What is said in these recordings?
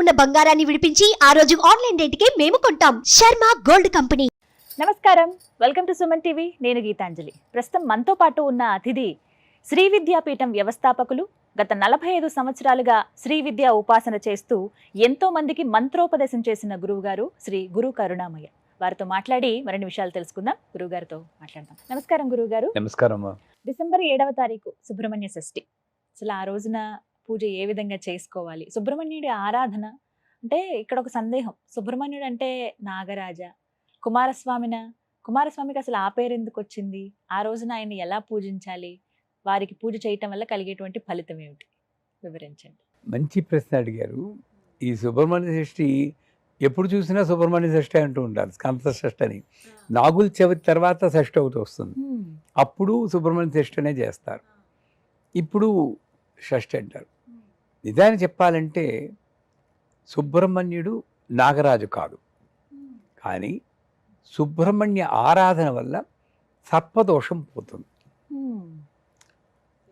ఉన్న బంగారాన్ని విడిపించి ఆ రోజు ఆన్లైన్ రేటుకే మేము కొంటాం. Sharma gold company. నమస్కారం. Welcome to Suman TV. నేను గీతాంజలి. ప్రస్తుతం మనతో పాటు ఉన్న అతిథి శ్రీ విద్యాపీఠం వ్యవస్థాపకులు గత నలభై ఐదు సంవత్సరాలుగా శ్రీ విద్యా ఉపాసన చేస్తూ ఎంతో మందికి మంత్రోపదేశం చేసిన గురువుగారు శ్రీ గురు కరుణామయ్య. వారితో మాట్లాడి మరిన్ని విషయాలు తెలుసుకుందాం. గురువుగారితో మాట్లాడదాం. నమస్కారం గురువుగారు. నమస్కారం డిసెంబర్ ఏడవ తారీఖు సుబ్రహ్మణ్య షష్ఠి. అసలు ఆ రోజున పూజ ఏ విధంగా చేసుకోవాలి? సుబ్రహ్మణ్యుడి ఆరాధన అంటే ఇక్కడ ఒక సందేహం. సుబ్రహ్మణ్యుడు అంటే నాగరాజ. కుమారస్వామిన కుమారస్వామికి అసలు ఆ పేరు ఎందుకు వచ్చింది? ఆ రోజున ఆయన్ని ఎలా పూజించాలి? వారికి పూజ చేయటం వల్ల కలిగేటువంటి ఫలితం ఏమిటి? వివరించండి. మంచి ప్రశ్న అడిగారు. ఈ సుబ్రహ్మణ్య షష్ఠి ఎప్పుడు చూసినా సుబ్రహ్మణ్య షష్ఠి అంటూ ఉంటారు స్కంత షష్ఠి అని. నాగుల చవితి తర్వాత షష్ఠి ఒకటి వస్తుంది. అప్పుడు సుబ్రహ్మణ్య షష్ఠి అనే చేస్తారు. ఇప్పుడు షష్ఠి అంటారు. నిజాన్ని చెప్పాలంటే సుబ్రహ్మణ్యుడు నాగరాజు కాదు. కానీ సుబ్రహ్మణ్య ఆరాధన వల్ల సర్పదోషం పోతుంది.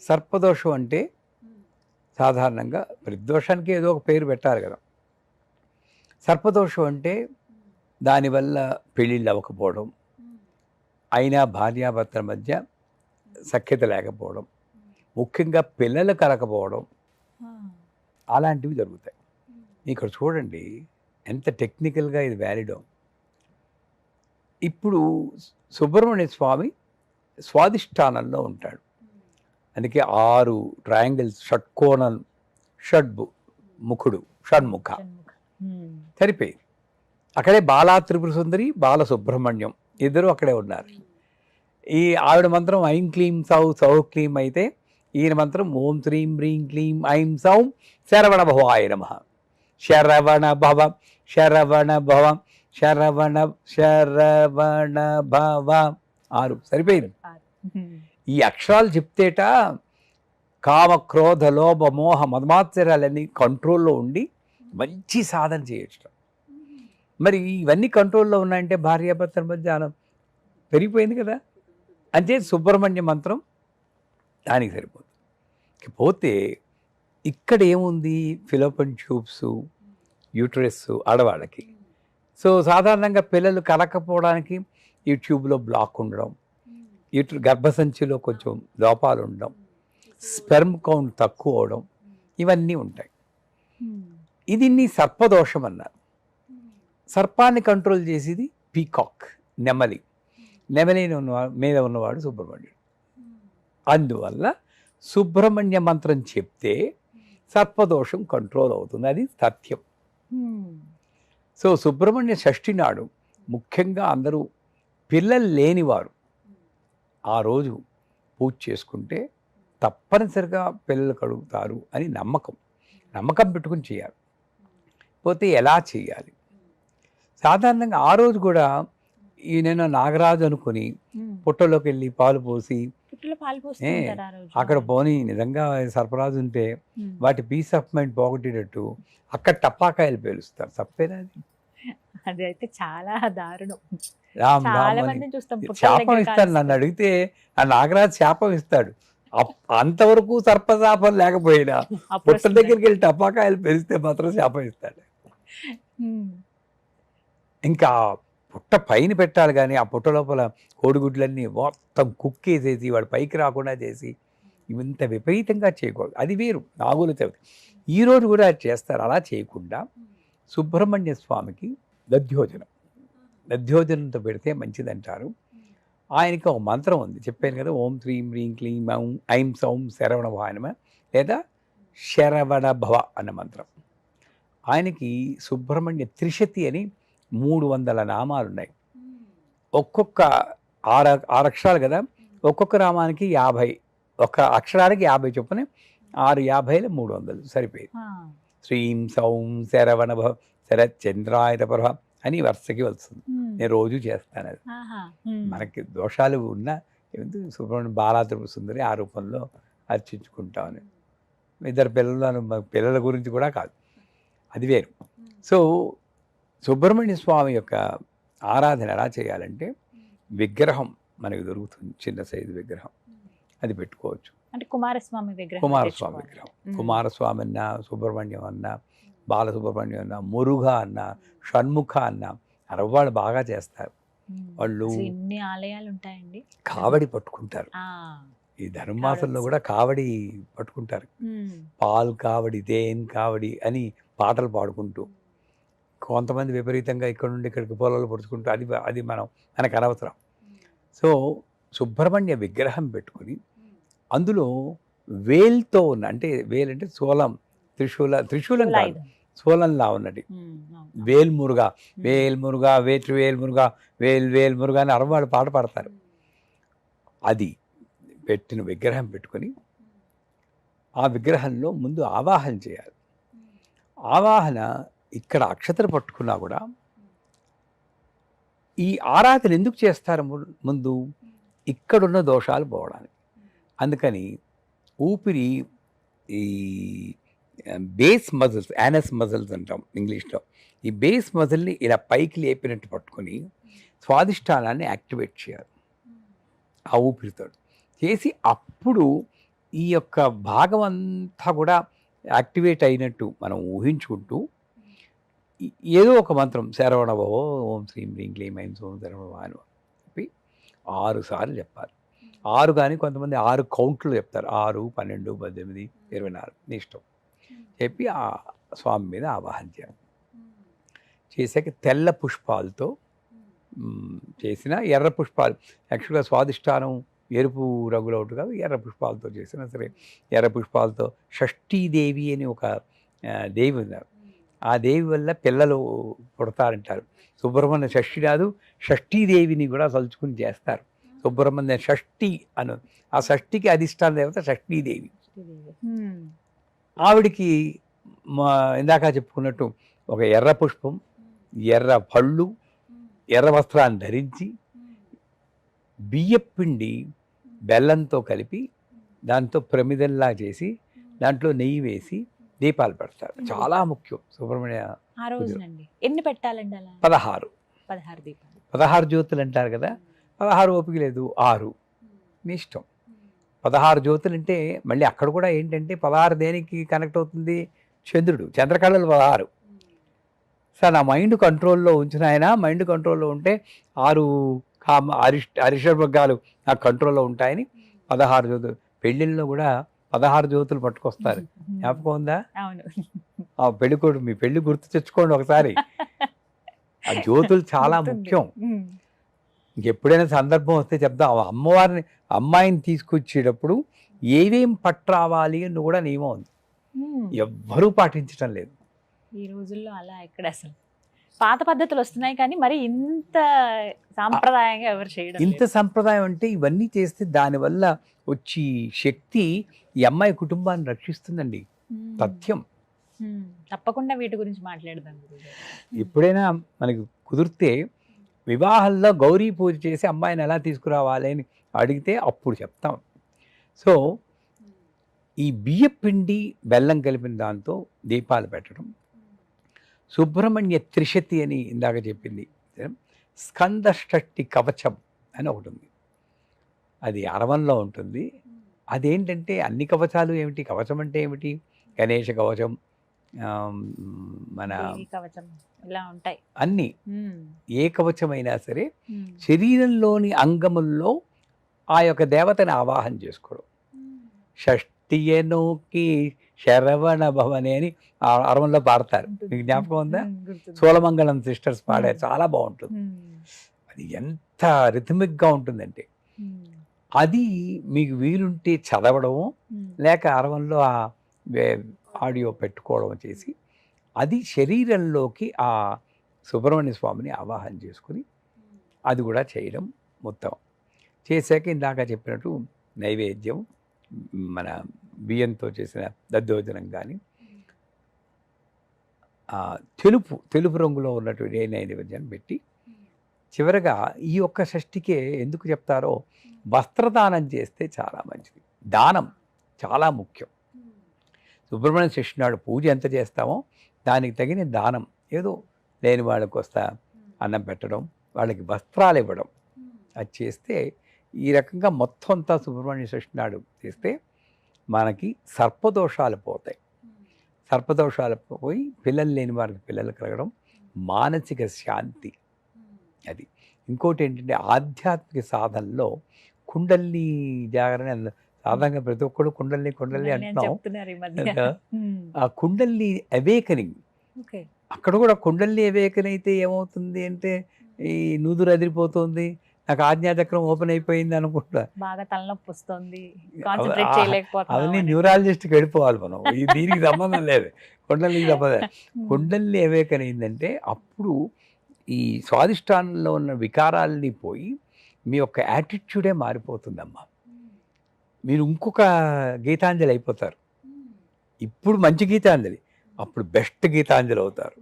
సర్పదోషం అంటే సాధారణంగా ప్రతిదోషానికి ఏదో ఒక పేరు పెట్టాలి కదా. సర్పదోషం అంటే దానివల్ల పెళ్ళిళ్ళు అవ్వకపోవడం అయినా భార్యాభర్తల మధ్య సఖ్యత లేకపోవడం ముఖ్యంగా పిల్లలు కలకపోవడం అలాంటివి జరుగుతాయి. ఇక్కడ చూడండి ఎంత టెక్నికల్గా ఇది వ్యాలిడో. ఇప్పుడు సుబ్రహ్మణ్య స్వామి స్వాదిష్టానంలో ఉంటాడు. అందుకే ఆరు ట్రయాంగిల్స్ షట్కోణం షడ్బు ముఖుడు షణ్ముఖ సరిపోయింది అక్కడే బాలా త్రిపుర సుందరి బాల సుబ్రహ్మణ్యం ఇద్దరు అక్కడే ఉన్నారు. ఈ ఆవిడ మంత్రం ఐం క్లీం సౌ సౌ క్లీం అయితే ఈయన మంత్రం ఓం శ్రీం హ్రీం క్లీం ఐం సౌం శరవణ భవాయ నమ. శరవణ భవ శరవణ భవ శరవణ శరవణ భవ. ఆరు. సరిపోయింది. ఈ అక్షరాలు చెప్తేట కామ క్రోధ లోభ మోహ మదమాత్సరాలన్నీ కంట్రోల్లో ఉండి మంచి సాధన చేయొచ్చు. మరి ఇవన్నీ కంట్రోల్లో ఉన్నాయంటే భార్యాభర్తల మధ్య పెరిగిపోయింది కదా. అంటే సుబ్రహ్మణ్య మంత్రం దానికి సరిపోతుంది పోతే ఇక్కడ ఏముంది? ఫిలోపన్ ట్యూబ్స్ యూట్రస్ ఆడవాళ్ళకి. సో సాధారణంగా పిల్లలు కలకపోవడానికి ఈ ట్యూబ్లో బ్లాక్ ఉండడం. ఇటు గర్భసంచిలో కొంచెం లోపాలు ఉండడం. స్పెర్మ్ కౌంట్ తక్కువ అవడం. ఇవన్నీ ఉంటాయి. ఇది నీ సర్పదోషం అన్నారు. సర్పాన్ని కంట్రోల్ చేసేది పీకాక్ నెమలి. నెమలి ఉన్న మీద ఉన్నవాడు సుబ్రహ్మణ్యుడు. అందువల్ల సుబ్రహ్మణ్య మంత్రం చెప్తే సర్పదోషం కంట్రోల్ అవుతుంది. అది సత్యం. సో సుబ్రహ్మణ్య షష్ఠి నాడు ముఖ్యంగా అందరూ పిల్లలు లేనివారు ఆ రోజు పూజ చేసుకుంటే తప్పనిసరిగా పిల్లలు కడుగుతారు అని నమ్మకం. నమ్మకం పెట్టుకుని చేయాలి. పోతే ఎలా చేయాలి? సాధారణంగా ఆ రోజు కూడా ఈయన నాగరాజు అనుకుని పుట్టలోకి వెళ్ళి పాలు పోసి అక్కడ పోని నిజంగా సర్పరాజు ఉంటే. వాటి పీస్ ఆఫ్ మైండ్ పోగొట్టేటట్టు అక్కడ టపాకాయలు పేలుస్తారు తప్పేనా అది? అది అయితే చాలా దారుణం శాపం ఇస్తాడు నన్ను. అడిగితే ఆ నాగరాజు శాపం ఇస్తాడు అంతవరకు సర్పశాపం లేకపోయినా పుట్ట. దగ్గరికి వెళ్ళి టపాకాయలు పెరిస్తే మాత్రం శాపం ఇస్తాడు. ఇంకా పుట్ట పైన పెట్టాలి కానీ ఆ పుట్ట లోపల కోడిగుడ్లన్నీ మొత్తం కుక్కేసేసి వాడు పైకి రాకుండా చేసి ఇంత విపరీతంగా చేయకూడదు. అది వేరు నాగుల చవితి ఈ రోజు కూడా చేస్తారు. అలా చేయకుండా సుబ్రహ్మణ్య స్వామికి దధ్యోజనం. దధ్యోజనంతో పెడితే మంచిదంటారు. ఆయనకి ఒక మంత్రం ఉంది. చెప్పాను కదా ఓం శ్రీం హ్రీం క్లీం ఔం ఐం సౌం శరవణ భవానమ లేదా శరవణ భవ అన్న మంత్రం. ఆయనకి సుబ్రహ్మణ్య త్రిశతి అని మూడు వందల నామాలు ఉన్నాయి ఒక్కొక్క ఆరు ఆరు అక్షరాలు కదా ఒక్కొక్క నామానికి యాభై ఒక అక్షరానికి యాభై చొప్పున ఆరు యాభైలు మూడు వందలు సరిపోయింది. ఆ. శ్రీం సౌం శరవణ భవ శరచంద్రాయుధ ప్రభ అని వరుసకి వస్తుంది. నేను రోజు చేస్తాను అది. మనకి దోషాలు ఉన్నా ఏమిటి? సుబ్రహ్మణ్యం బాలాత్రిపుర సుందరి ఆ రూపంలో అర్చించుకుంటామని ఇద్దరు పిల్లలను మా పిల్లల గురించి కూడా కాదు. అది వేరు. సో సుబ్రహ్మణ్య స్వామి యొక్క ఆరాధన ఎలా చేయాలంటే విగ్రహం మనకి దొరుకుతుంది చిన్న సైజు విగ్రహం అది పెట్టుకోవచ్చు అంటే కుమారస్వామి విగ్రహం కుమారస్వామి. విగ్రహం. కుమారస్వామి అన్నా సుబ్రహ్మణ్యం అన్నా బాలసుబ్రహ్మణ్యం అన్న మురుగ అన్న షణ్ముఖ అన్న అరవాళ్ళు బాగా చేస్తారు. వాళ్ళు ఇన్ని ఆలయాలు ఉంటాయండి కావడి పట్టుకుంటారు ఈ ధర్మాసంలో కూడా కావడి పట్టుకుంటారు. పాల్ కావడి దేన్ కావడి అని పాటలు పాడుకుంటూ కొంతమంది విపరీతంగా ఇక్కడ నుండి ఇక్కడికి పొలాలు పరుచుకుంటూ అది అది మనం మనకు అనవసరం సో సుబ్రహ్మణ్య విగ్రహం పెట్టుకుని అందులో వేల్తో ఉన్న అంటే వేల్ అంటే సోలం త్రిశూల త్రిశూలం కాదు. సోలంలా ఉన్నది ఉమ్, అవును. వేల్ మురుగా ఉమ్. వేల్ మురుగా వేట్లు వేల్ మురుగా వేల్ వేల్ మురుగా అని అరవాడు పాట పాడతారు అది పెట్టిన విగ్రహం పెట్టుకొని ఆ విగ్రహంలో ముందు ఆవాహన చేయాలి ఆవాహన ఇక్కడ అక్షతలు పట్టుకున్నా కూడా ఈ ఆరాధన ఎందుకు చేస్తారు ము- ముందు ఇక్కడున్న దోషాలు పోవడానికి. అందుకని ఊపిరి ఈ బేస్ మజిల్స్ యానస్ మజిల్స్ అంటాం ఇంగ్లీష్లో. ఈ బేస్ మజిల్ని ఇలా పైకి లేపినట్టు పట్టుకొని స్వాదిష్టానాన్ని యాక్టివేట్ చేయాలి. ఆ ఊపిరితో చేసి అప్పుడు ఈ యొక్క భాగం అంతా కూడా యాక్టివేట్ అయినట్టు మనం ఊహించుకుంటూ ఏదో ఒక మంత్రం శరవణభో ఓం శ్రీం హ్రీం క్లీం ఐం సోం శరవణభవ అని చెప్పి ఆరు సార్లు చెప్పాలి. ఆరు కానీ కొంతమంది ఆరు కౌంట్లు చెప్తారు. ఆరు పన్నెండు పద్దెనిమిది ఇరవై నాలుగు నీ ఇష్టం. చెప్పి ఆ స్వామి మీద ఆవాహన చేయాలి. చేశాక తెల్ల పుష్పాలతో చేసిన ఎర్ర పుష్పాలు. యాక్చువల్గా స్వాదిష్టానం ఎరుపు రంగులో ఒకటి కాదు ఎర్ర పుష్పాలతో చేసినా సరే ఎర్ర పుష్పాలతో షష్ఠీదేవి అని ఒక దేవి ఉన్నారు. ఆ దేవి వల్ల పిల్లలు పుడతారంటారు. సుబ్రహ్మణ్య షష్ఠి కాదు షష్ఠీదేవిని కూడా తలుచుకుని చేస్తారు. సుబ్రహ్మణ్య షష్ఠి అను ఆ షష్ఠికి అధిష్టాన దేవత షష్ఠీదేవి. ఆవిడికి మా ఇందాక చెప్పుకున్నట్టు ఒక ఎర్ర పుష్పం ఎర్ర పళ్ళు ఎర్ర వస్త్రాన్ని ధరించి బియ్యపిండి బెల్లంతో కలిపి దాంతో ప్రమిదల్లా చేసి దాంట్లో నెయ్యి వేసి దీపాలు పెడతారు. చాలా ముఖ్యం. సుబ్రహ్మణ్య ఆ రోజునండి. ఎన్ని పెట్టాలండి అలా? పదహారు. పదహారు దీపాలు. పదహారు జ్యోతులు అంటారు కదా. పదహారు ఓపిక లేదు. ఆరు. మీ ఇష్టం. పదహారు జ్యోతులు అంటే మళ్ళీ అక్కడ కూడా ఏంటంటే పదహారు దేనికి కనెక్ట్ అవుతుంది? చంద్రుడు. చంద్రకళలు పదహారు. సార్ నా మైండ్ కంట్రోల్లో ఉంచిన ఆయన. మైండ్ కంట్రోల్లో ఉంటే ఆరు కామ అరిష్ అరిషర్వర్గాలు నా కంట్రోల్లో ఉంటాయని పదహారు జ్యోతులు. పెళ్ళిళ్ళలో కూడా పదహారు జ్యోతులు పట్టుకొస్తారు. జ్ఞాపకం ఉందా? ఆ పెళ్ళి కొడు మీ పెళ్ళి గుర్తు తెచ్చుకోండి ఒకసారి. ఆ జ్యోతులు చాలా. ముఖ్యం. ఇంకెప్పుడైనా సందర్భం వస్తే చెప్దాం. అమ్మవారిని అమ్మాయిని తీసుకొచ్చేటప్పుడు ఏవేం పట్రావాలి అని కూడా నియమం ఉంది. ఎవ్వరూ పాటించడం లేదు. ఈ రోజుల్లో అలా ఎక్కడ అసలు? పాత పద్ధతులు వస్తున్నాయి కానీ మరి ఇంత సాంప్రదాయంగా ఎవరు చేయడం ఇంత. సంప్రదాయం అంటే ఇవన్నీ చేస్తే దానివల్ల వచ్చి శక్తి ఈ అమ్మాయి కుటుంబాన్ని రక్షిస్తుందండి. తథ్యం. తప్పకుండా వీటి గురించి మాట్లాడదాం. ఎప్పుడైనా మనకి కుదిరితే వివాహాల్లో గౌరీ పూజ చేసి అమ్మాయిని ఎలా తీసుకురావాలి అని అడిగితే అప్పుడు చెప్తాం. సో ఈ బియ్య పిండి బెల్లం కలిపిన దాంతో దీపాలు పెట్టడం. సుబ్రహ్మణ్య త్రిశతి అని ఇందాక చెప్పింది. స్కంద షష్ఠి కవచం అని ఒకటి ఉంది. అది అరవంలో ఉంటుంది అదేంటంటే అన్ని కవచాలు ఏమిటి కవచం అంటే ఏమిటి గణేష కవచం మన ఇలా ఉంటాయి అన్ని. ఏ కవచమైనా సరే. శరీరంలోని అంగముల్లో ఆ యొక్క దేవతని ఆవాహన చేసుకోవడం షష్ఠియనోకి శరవణ భవని అని అరవంలో పాడతారు. మీకు జ్ఞాపకం ఉందా. సోలమంగళం సిస్టర్స్ పాడారు Hmm. చాలా బాగుంటుంది. అది ఎంత రిథమిక్గా ఉంటుందంటే. అది మీకు వీలుంటే చదవడము. లేక అరవంలో ఆ వే- ఆడియో పెట్టుకోవడం చేసి అది శరీరంలోకి ఆ సుబ్రహ్మణ్య స్వామిని ఆవాహన చేసుకుని అది కూడా చేయడం మొత్తం చేశాక ఇందాక చెప్పినట్టు నైవేద్యం మన బియ్యంతో చేసిన దద్దోజనం కానీ తెలుపు తెలుపు రంగులో ఉన్నటువంటి ఏ నైవేద్యాన్ని పెట్టి చివరగా ఈ ఒక్క షష్ఠికే ఎందుకు చెప్తారో వస్త్రదానం చేస్తే చాలా మంచిది. దానం చాలా ముఖ్యం. సుబ్రహ్మణ్య షష్ఠి నాడు పూజ ఎంత చేస్తామో దానికి తగిన దానం. ఏదో లేని వాళ్ళకి వస్తా అన్నం పెట్టడం వాళ్ళకి వస్త్రాలు ఇవ్వడం. అది చేస్తే ఈ రకంగా మొత్తం అంతా సుబ్రహ్మణ్య షష్ఠి నాడు చేస్తే మనకి సర్పదోషాలు పోతాయి. సర్పదోషాలు పోయి పిల్లలు లేని వారికి పిల్లలు కలగడం మానసిక శాంతి. అది. ఇంకోటి ఏంటంటే ఆధ్యాత్మిక సాధనలో కుండల్ని జాగరణ సాధారణంగా ప్రతి ఒక్కడు కుండల్ని కుండల్ని నేను అంటున్నాం. ఆ కుండల్ని అవేకనింగ్. అక్కడ కూడా కుండల్ని అవేకన్ అయితే ఏమవుతుంది అంటే ఈ నూదురు అదిరిపోతుంది నాకు ఆజ్ఞాచక్రం ఓపెన్ అయిపోయింది అనుకుంటా. బాగా తలనొప్పి వస్తుంది అవన్నీ. న్యూరాలజిస్ట్కి వెళ్ళిపోవాలి మనం. దీనికి సంబంధం లేదు. కుండలికి సంబంధం కుండల్ని అవేకన్ అయిందంటే అప్పుడు ఈ స్వాదిష్టానంలో ఉన్న వికారాలని పోయి మీ యొక్క యాటిట్యూడే మారిపోతుందమ్మా. మీరు ఇంకొక గీతాంజలి అయిపోతారు. ఇప్పుడు మంచి గీతాంజలి అప్పుడు బెస్ట్ గీతాంజలి అవుతారు.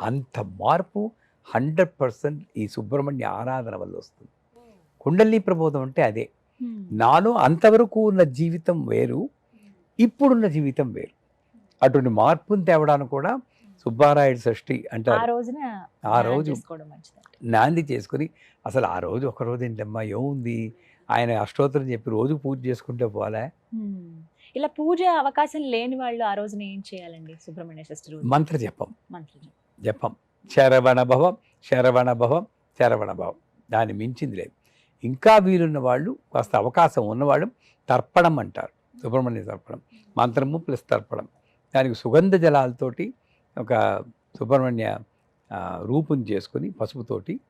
అంత మార్పు హండ్రెడ్ పర్సెంట్ ఈ సుబ్రహ్మణ్య ఆరాధన వల్ల వస్తుంది. కుండలి ప్రబోధం అంటే అదే. నాలో అంతవరకు ఉన్న జీవితం వేరు ఇప్పుడున్న జీవితం వేరు. అటువంటి మార్పును తేవడానికి కూడా సుబ్బారాయుడు షష్ఠి ఆ అంటారు. రోజున ఆ రోజు నాంది చేసుకుని అసలు ఆ రోజు ఒక రోజు ఏంటమ్మా ఏముంది? ఆయన అష్టోత్తరం చెప్పి రోజు పూజ చేసుకుంటే పోలే. ఇలా పూజ అవకాశం లేని వాళ్ళు ఆ రోజున ఏం చేయాలండి సుబ్రహ్మణ్య షష్ఠి రోజు మంత్ర జపం. మంత్రం చెప్పు. జపం. శరవణ భవం శరవణ భవం శరవణ భవం. దాన్ని మించింది లేదు. ఇంకా వీలున్న వాళ్ళు కాస్త అవకాశం ఉన్నవాళ్ళు తర్పణం అంటారు. సుబ్రహ్మణ్య తర్పణం. మంత్రము ప్లస్ తర్పణం. దానికి సుగంధ జలాలతోటి ఒక సుబ్రహ్మణ్య రూపం చేసుకుని పసుపుతోటి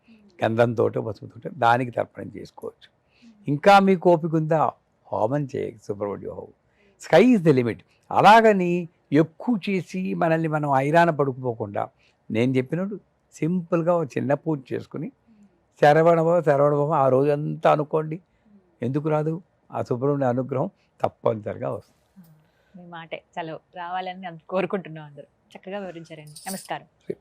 గంధంతో పసుపుతోటి దానికి తర్పణం చేసుకోవచ్చు. ఇంకా మీకు ఓపిక ఉందా? హోమం చేయ సుబ్రహ్మణ్య హోమం స్కై ఇస్ ద లిమిట్. అలాగని ఎక్కువ చేసి మనల్ని మనం ఐరాన పడుకుపోకుండా నేను చెప్పినట్టు సింపుల్గా ఒక చిన్న పూజ చేసుకుని శరవణభవ శరవణభవ ఆ రోజంతా అనుకోండి. ఎందుకు రాదు? ఆ సుబ్రహ్మణ్య అనుగ్రహం తప్పనిసరిగా వస్తుంది. మీ మాటే. చలో. రావాలని కోరుకుంటున్నాం అందరూ. చక్కగా వివరించారండి. నమస్కారం.